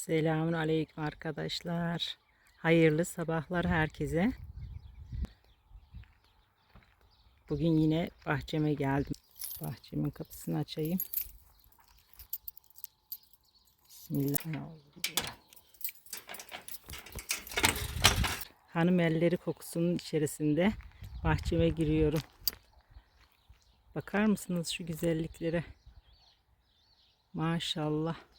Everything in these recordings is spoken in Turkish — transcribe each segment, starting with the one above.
Selamun aleyküm arkadaşlar. Hayırlı sabahlar herkese. Bugün yine bahçeme geldim. Bahçemin kapısını açayım. Bismillahirrahmanirrahim. Hanım elleri kokusunun içerisinde bahçeme giriyorum. Bakar mısınız şu güzelliklere? Maşallah.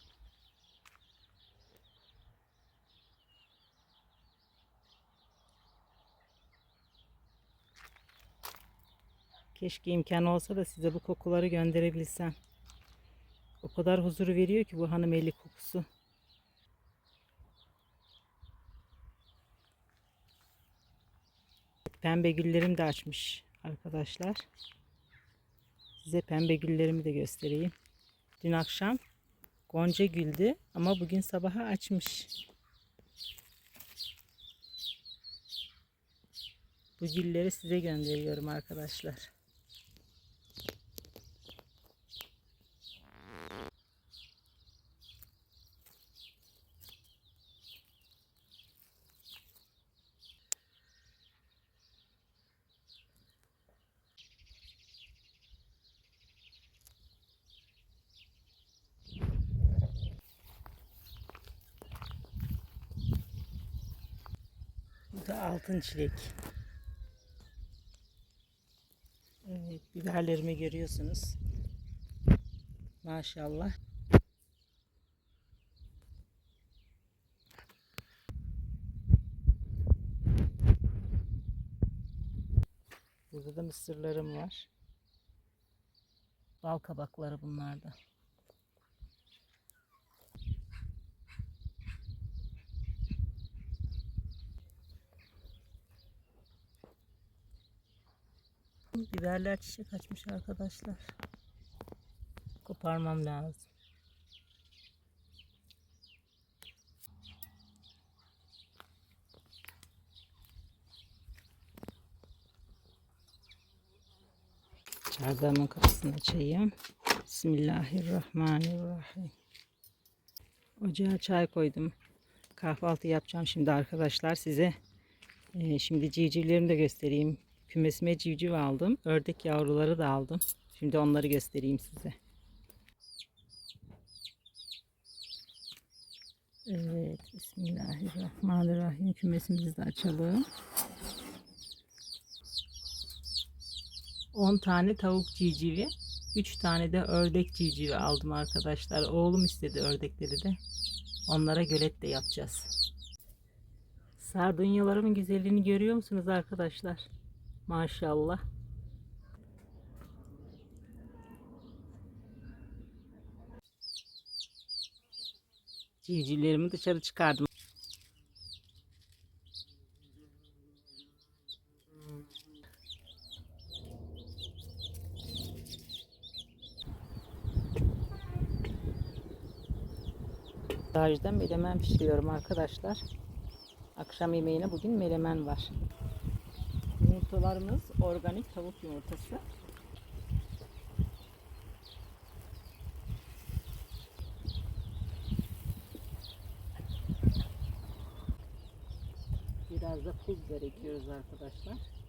Keşke imkan olsa da size bu kokuları gönderebilsem. O kadar huzur veriyor ki bu hanım eli kokusu. Pembe güllerim de açmış arkadaşlar. Size pembe güllerimi de göstereyim. Dün akşam gonca güldü ama bugün sabaha açmış. Bu gülleri size gönderiyorum arkadaşlar. Bu da altın çilek. Evet, biberlerimi görüyorsunuz. Maşallah. Burada da mısırlarım var. Bal kabakları bunlarda. Biberler çiçek açmış arkadaşlar. Koparmam lazım. Çardağımın kapısını açayım. Bismillahirrahmanirrahim. Ocağa çay koydum. Kahvaltı yapacağım şimdi arkadaşlar size. Ee, şimdi civcivlerimi de göstereyim. Kümesime civciv aldım. Ördek yavruları da aldım. Şimdi onları göstereyim size. Evet. Bismillahirrahmanirrahim. Kümesimizi de açalım. 10 tane tavuk civcivi. 3 tane de ördek civcivi aldım arkadaşlar. Oğlum istedi ördekleri de. Onlara gölet de yapacağız. Sardunyalarımın güzelliğini görüyor musunuz arkadaşlar? Maşallah. Civcivlerimi dışarı çıkardım. Dajda melemen pişiriyorum arkadaşlar. Akşam yemeğine bugün melemen var. Yumurtalarımız organik tavuk yumurtası. Biraz da pul biber ekliyoruz arkadaşlar.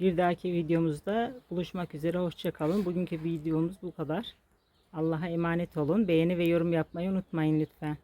Bir dahaki videomuzda buluşmak üzere. Hoşçakalın. Bugünkü videomuz bu kadar. Allah'a emanet olun. Beğeni ve yorum yapmayı unutmayın lütfen.